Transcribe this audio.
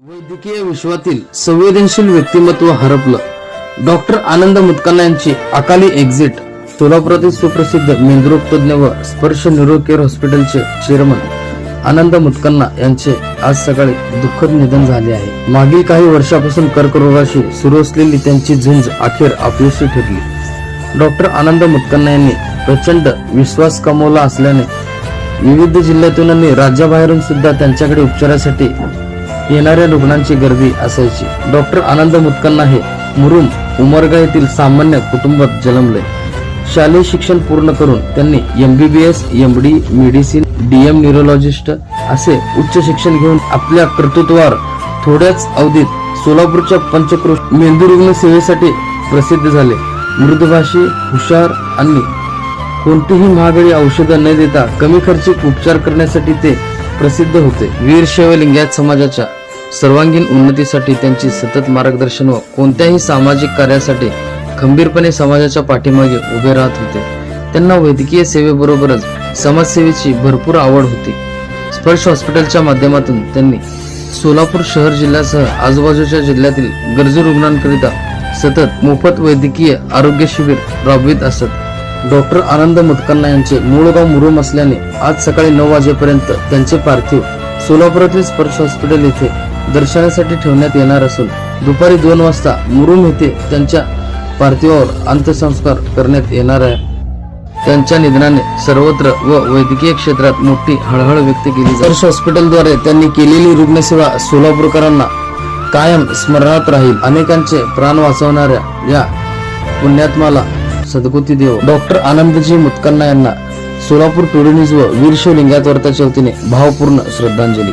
वैद्यकीय विश्वातील संवेदनशील व्यक्तिमत्व हरपलं. डॉक्टर आनंद मुतकाना यांची अकाली एक्झिट सोलापुरातील सुप्रसिद्ध मेंदुरोग व स्पर्श न्यूरो केअर हॉस्पिटलचे चेअरमन आनंद मुतकन्ना यांचे आज सकाळी दुःखद निधन झाले आहे. मागील काही वर्षापासून कर्करोगाशी सुरू असलेली त्यांची झुंज अखेर अपयशी ठरली. डॉक्टर आनंद मुतकन्ना यांनी प्रचंड विश्वास कमवला असल्याने विविध जिल्ह्यातून आणि राज्याबाहेरून सुद्धा त्यांच्याकडे उपचारासाठी येणाऱ्या रुग्णांची गर्दी असायची. डॉक्टर आनंद मुतकन्ना हे मुरुम उमरगा येथील सामान्य कुटुंबात जन्मले. शालेय शिक्षण पूर्ण करून त्यांनी MBBS MD medicine DM neurologist असे उच्च शिक्षण घेऊन आपल्या कर्तृत्वावर थोड्याच अवधीत सोलापूरच्या पंचक्रोश मेंदू रुग्ण सेवेसाठी प्रसिद्ध झाले. मृदभाषी हुशार आणि कोणतीही महागडी औषधं न देता कमी खर्चिक उपचार करण्यासाठी ते प्रसिद्ध होते. वीर शैवलिंगायत समाजाच्या सर्वांगीण उन्नतीसाठी त्यांची सतत मार्गदर्शन व कोणत्याही सामाजिक कार्यासाठी खंबीरपणे समाजाच्या पाठीमागे उभे राहत होते. त्यांना वैद्यकीय सेवेबरोबरच समाजसेवेची भरपूर आवड होती. स्पर्श हॉस्पिटलच्या माध्यमातून त्यांनी सोलापूर शहर जिल्ह्यासह आजूबाजूच्या जिल्ह्यातील गरजू रुग्णांकरिता सतत मोफत वैद्यकीय आरोग्य शिबिर राबवित असत. डॉक्टर आनंद मुतकन्ना यांचे मूळ गाव मुरुम असल्याने आज सकाळी नऊ वाजेपर्यंत त्यांचे पार्थिव सोलापुरातील स्पर्श हॉस्पिटल येथे दर्शनासाठी ठेवण्यात येणार असून दुपारी दोन वाजता मुरुम येथे त्यांच्या पार्थिवावर अंत्यसंस्कार करण्यात येणार आहे. त्यांच्या निधनाने सर्वत्र व वैद्यकीय क्षेत्रात मोठी हळहळ व्यक्त केली स्पर्श हॉस्पिटलद्वारे त्यांनी केलेली रुग्णसेवा सोलापूरकरांना कायम स्मरणात राहील. अनेकांचे प्राण वाचवणाऱ्या या पुण्यात्माला सद्गती देव. डॉक्टर आनंदजी मुतकन्ना यांना सोलापूर टुडे न्यूज व वीरशो लिंगायत वार्ताच्या वतीने भावपूर्ण श्रद्धांजली.